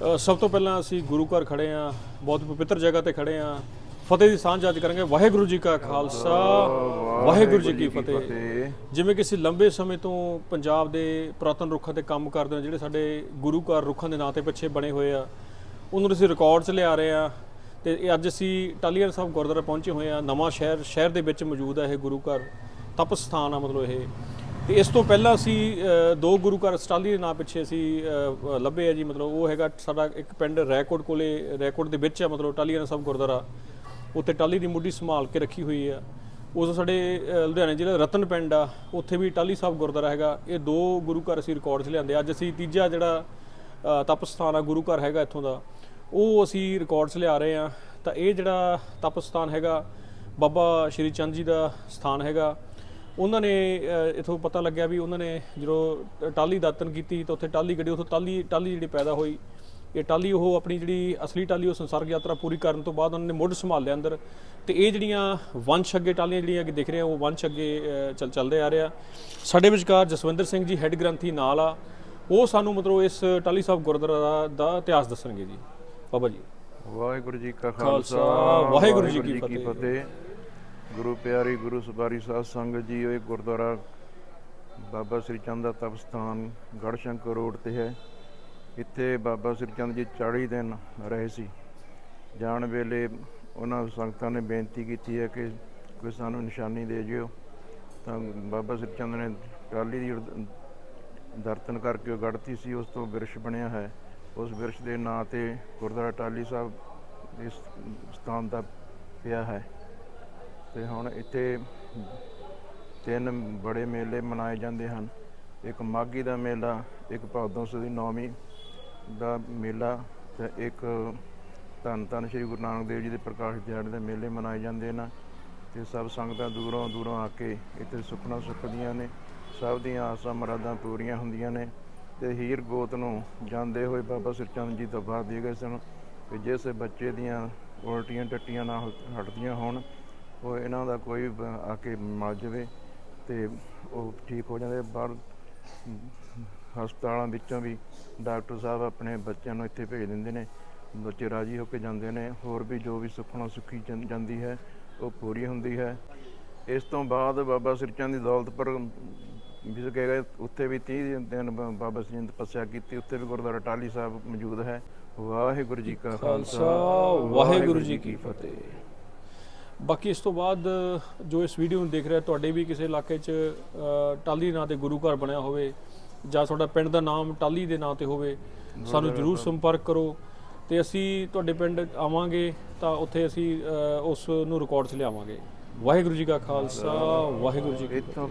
ਸਭ ਤੋਂ ਪਹਿਲਾਂ ਅਸੀਂ ਗੁਰੂ ਘਰ ਖੜੇ ਆ ਬਹੁਤ ਪਵਿੱਤਰ ਜਗ੍ਹਾ ਤੇ ਖੜੇ ਆ ਫਤਿਹ ਦੀ ਸਾਂਝ ਅੱਜ ਕਰਾਂਗੇ। ਵਾਹਿਗੁਰੂ ਜੀ ਕਾ ਖਾਲਸਾ, ਵਾਹਿਗੁਰੂ ਜੀ ਕੀ ਫਤਿਹ। ਜਿਵੇਂ ਕਿ ਅਸੀਂ ਲੰਬੇ ਸਮੇਂ ਤੋਂ ਪੰਜਾਬ ਦੇ ਪੁਰਾਤਨ ਰੁੱਖਾਂ ਤੇ ਕੰਮ ਕਰਦੇ ਹਾਂ, ਜਿਹੜੇ ਸਾਡੇ ਗੁਰੂ ਘਰ ਰੁੱਖਾਂ ਦੇ ਨਾਂ ਤੇ ਪਿੱਛੇ ਬਣੇ ਹੋਏ ਆ, ਉਹਨਾਂ ਨੂੰ ਅਸੀਂ ਰਿਕਾਰਡ 'ਚ ਲਿਆ ਰਹੇ ਆ ਤੇ ਅੱਜ ਅਸੀਂ ਟਾਲੀਅਰ ਸਾਹਿਬ ਗੁਰਦੁਆਰਾ ਪਹੁੰਚੇ ਹੋਏ ਆ ਨਵਾਂ ਸ਼ਹਿਰ ਸ਼ਹਿਰ ਦੇ ਵਿੱਚ ਮੌਜੂਦ ਹੈ ਇਹ ਗੁਰੂ ਘਰ। ਤਪ ਸਥਾਨ ਆ ਮਤਲਬ ਇਹ। ਤੇ ਇਸ ਤੋਂ ਪਹਿਲਾਂ ਅਸੀਂ ਦੋ ਗੁਰੂ ਘਰ ਸਟਾਲੀ ਦੇ ਨਾਂ ਪਿੱਛੇ ਅਸੀਂ ਲੱਭੇ ਆ ਜੀ ਮਤਲਬ ਉਹ ਹੈਗਾ ਸਾਡਾ ਇੱਕ ਪਿੰਡ ਰੈਕੋਟ ਕੋਲੇ ਰੈਕੋਟ ਦੇ ਵਿੱਚ ਆ ਮਤਲਬ ਟਾਲੀਅਰ ਸਾਹਿਬ ਗੁਰਦੁਆਰਾ। ਉੱਥੇ ਟਾਲੀ ਦੀ ਮੁੱਢੀ ਸੰਭਾਲ ਕੇ ਰੱਖੀ ਹੋਈ ਆ। ਉਸ ਸਾਡੇ ਲੁਧਿਆਣੇ ਜ਼ਿਲ੍ਹੇ ਰਤਨ ਪਿੰਡ ਆ ਉੱਥੇ ਵੀ ਟਾਲੀ ਸਾਹਿਬ ਗੁਰਦੁਆਰਾ ਹੈਗਾ। ਇਹ ਦੋ ਗੁਰੂ ਘਰ ਅਸੀਂ ਰਿਕਾਰਡ 'ਚ ਲਿਆਂਦੇ ਅੱਜ ਅਸੀਂ ਤੀਜਾ ਜਿਹੜਾ ਅ, ਤਪ ਸਥਾਨ ਆ ਗੁਰੂ ਘਰ ਹੈਗਾ ਇੱਥੋਂ ਦਾ ਉਹ ਅਸੀਂ ਰਿਕਾਰਡ 'ਚ ਲਿਆ ਰਹੇ ਆ। ਤਾਂ ਇਹ ਜਿਹੜਾ ਤਪ ਸਥਾਨ ਹੈਗਾ ਬਾਬਾ ਸ਼੍ਰੀ ਚੰਦ ਜੀ ਦਾ ਸਥਾਨ ਹੈਗਾ। ਉਹਨਾਂ ਨੇ ਇੱਥੋਂ ਪਤਾ ਲੱਗਿਆ ਵੀ ਉਹਨਾਂ ਨੇ ਜਦੋਂ ਟਾਲੀ ਦਾਤਨ ਕੀਤੀ ਤਾਂ ਉੱਥੇ ਟਾਲੀ ਗੱਡੀ ਉੱਥੋਂ ਟਾਲੀ ਟਾਲੀ ਜਿਹੜੀ ਪੈਦਾ ਹੋਈ ਇਹ ਟਾਲੀ ਉਹ ਆਪਣੀ ਜਿਹੜੀ ਅਸਲੀ ਟਾਲੀ ਉਹ ਸੰਸਾਰਕ ਯਾਤਰਾ ਪੂਰੀ ਕਰਨ ਤੋਂ ਬਾਅਦ ਉਹਨਾਂ ਨੇ ਮੁੱਢ ਸੰਭਾਲਿਆ ਅੰਦਰ। ਤੇ ਇਹ ਜਿਹੜੀਆਂ ਵੰਸ਼ ਅੱਗੇ ਟਾਲੀਆਂ ਜਿਹੜੀਆਂ ਅੱਗੇ ਦਿਖ ਰਹੀਆਂ ਉਹ ਵੰਸ਼ ਅੱਗੇ ਚੱਲ ਚੱਲਦੇ ਆ ਰਿਹਾ। ਸਾਡੇ ਵਿਚਕਾਰ ਜਸਵਿੰਦਰ ਸਿੰਘ ਜੀ ਹੈੱਡ ਗ੍ਰੰਥੀ ਨਾਲ ਆ। ਉਹ ਸਾਨੂੰ ਮਤਲਬ ਇਸ ਟਾਲੀ ਸਾਹਿਬ ਗੁਰਦੁਆਰਾ ਦਾ- ਇਤਿਹਾਸ ਦੱਸਣਗੇ ਜੀ। ਬਾਬਾ ਜੀ। ਵਾਹਿਗੁਰੂ ਜੀ ਕਾ ਖਾਲਸਾ, ਖਾਲਸਾ ਵਾਹਿਗੁਰੂ ਜੀ ਕੀ ਫਤਿਹ। ਗੁਰੂ ਪਿਆਰੀ ਗੁਰੂ ਸਵਾਰੀ ਸਾਧ ਸੰਗਤ ਜੀ, ਇਹ ਗੁਰਦੁਆਰਾ ਬਾਬਾ ਸ੍ਰੀ ਚੰਦ ਦਾ ਤਪ ਸਥਾਨ ਗੜਸ਼ੰਕਰ ਰੋਡ ਤੇ ਹੈ। ਇੱਥੇ ਬਾਬਾ ਸ੍ਰੀ ਚੰਦ ਜੀ 40 ਦਿਨ ਰਹੇ ਸੀ। ਜਾਣ ਵੇਲੇ ਉਹਨਾਂ ਸੰਗਤਾਂ ਨੇ ਬੇਨਤੀ ਕੀਤੀ ਹੈ ਕਿ ਕੋਈ ਸਾਨੂੰ ਨਿਸ਼ਾਨੀ ਦੇ ਜਿਓ। ਤਾਂ ਬਾਬਾ ਸ੍ਰੀ ਚੰਦ ਨੇ ਟਾਲੀ ਦੀ ਦਰਤਨ ਕਰਕੇ ਉਹ ਗੜਤੀ ਸੀ, ਉਸ ਤੋਂ ਬਿਰਸ਼ ਬਣਿਆ ਹੈ। ਉਸ ਬਿਰਸ਼ ਦੇ ਨਾਂ ਤੇ ਗੁਰਦੁਆਰਾ ਟਾਲੀ ਸਾਹਿਬ ਇਸ ਸਥਾਨ ਦਾ ਪਿਆ ਹੈ। ਤੇ ਹੁਣ ਇੱਥੇ ਤਿੰਨ ਬੜੇ ਮੇਲੇ ਮਨਾਏ ਜਾਂਦੇ ਹਨ। ਇੱਕ ਮਾਘੀ ਦਾ ਮੇਲਾ, ਇੱਕ ਭਾਦੋਂ ਦੀ ਨੌਵੀਂ ਦਾ ਮੇਲਾ ਤੇ ਇੱਕ ਧੰਨ ਧੰਨ ਸ੍ਰੀ ਗੁਰੂ ਨਾਨਕ ਦੇਵ ਜੀ ਦੇ ਪ੍ਰਕਾਸ਼ ਦਿਹਾੜੇ ਦੇ ਮੇਲੇ ਮਨਾਏ ਜਾਂਦੇ ਨੇ ਤੇ ਸਭ ਸੰਗਤਾਂ ਦੂਰੋਂ ਦੂਰੋਂ ਆ ਕੇ ਇੱਥੇ ਸੁਖਣਾ ਸੁਖਦੀਆਂ ਨੇ, ਸਭ ਦੀਆਂ ਆਸਾਂ ਮੁਰਾਦਾਂ ਪੂਰੀਆਂ ਹੁੰਦੀਆਂ ਨੇ ਤੇ ਹੀਰ ਗੋਤ ਨੂੰ ਜਾਂਦੇ ਹੋਏ ਬਾਬਾ ਸਿਰਚੰਦ ਜੀ ਦਰਬਾਰ ਦੇ ਗਏ ਸਨ ਕਿ ਜਿਸ ਬੱਚੇ ਦੀਆਂ ਉਲਟੀਆਂ ਟੱਟੀਆਂ ਨਾ ਹਟਦੀਆਂ ਹੋਣ ਉਹ ਇਹਨਾਂ ਦਾ ਕੋਈ ਆ ਕੇ ਮਰ ਜਾਵੇ ਤੇ ਉਹ ਠੀਕ ਹੋ ਜਾਂਦੇ। ਬਾਹਰ ਹਸਪਤਾਲਾਂ ਵਿੱਚੋਂ ਵੀ ਡਾਕਟਰ ਸਾਹਿਬ ਆਪਣੇ ਬੱਚਿਆਂ ਨੂੰ ਇੱਥੇ ਭੇਜ ਦਿੰਦੇ ਨੇ। ਬੱਚੇ ਰਾਜੀ ਹੋ ਕੇ ਜਾਂਦੇ ਨੇ। ਹੋਰ ਵੀ ਜੋ ਵੀ ਸੁਖਣਾ ਸੁਖੀ ਜਾਂਦੀ ਹੈ, ਉਹ ਪੂਰੀ ਹੁੰਦੀ ਹੈ। ਇਸ ਤੋਂ ਬਾਅਦ ਬਾਬਾ ਸਿਰਚੰਦ ਦੀ ਦੌਲਤ ਪਰ ਵਿਸ ਗਏ ਉੱਥੇ ਵੀ 30 ਦਿਨ ਬਾਬਾ ਸਿੰਘ ਨੇ ਤਪੱਸਿਆ ਕੀਤੀ। ਉੱਥੇ ਵੀ ਗੁਰਦੁਆਰਾ ਟਾਲੀ ਸਾਹਿਬ ਮੌਜੂਦ ਹੈ। ਵਾਹਿਗੁਰੂ ਜੀ ਕਾ ਖਾਲਸਾ। ਵਾਹਿਗੁਰੂ ਜੀ ਕੀ ਫਤਿਹ। ਬਾਕੀ ਇਸ ਤੋਂ ਬਾਅਦ ਜੋ ਇਸ ਵੀਡੀਓ ਨੂੰ ਦੇਖ ਰਿਹਾ ਤੁਹਾਡੇ ਵੀ ਕਿਸੇ ਇਲਾਕੇ 'ਚ ਟਾਲੀ ਨਾਂ ਤੇ ਗੁਰੂ ਘਰ ਬਣਿਆ ਹੋਵੇ ਜਾਂ ਤੁਹਾਡਾ ਪਿੰਡ ਦਾ ਨਾਮ ਟਾਲੀ ਦੇ ਨਾਂ ਤੇ ਹੋਵੇ ਸਾਨੂੰ ਜਰੂਰ ਸੰਪਰਕ ਕਰੋ ਤੇ ਅਸੀਂ ਤੁਹਾਡੇ ਪਿੰਡ ਆਵਾਂਗੇ ਤਾਂ ਉੱਥੇ ਅਸੀਂ ਉਸ ਨੂੰ ਰਿਕਾਰਡ 'ਚ ਲਿਆਵਾਂਗੇ। ਵਾਹਿਗੁਰੂ ਜੀ ਕਾ ਖਾਲਸਾ ਵਾਹਿਗੁਰੂ ਜੀ ਕੀ ਫਤਿਹ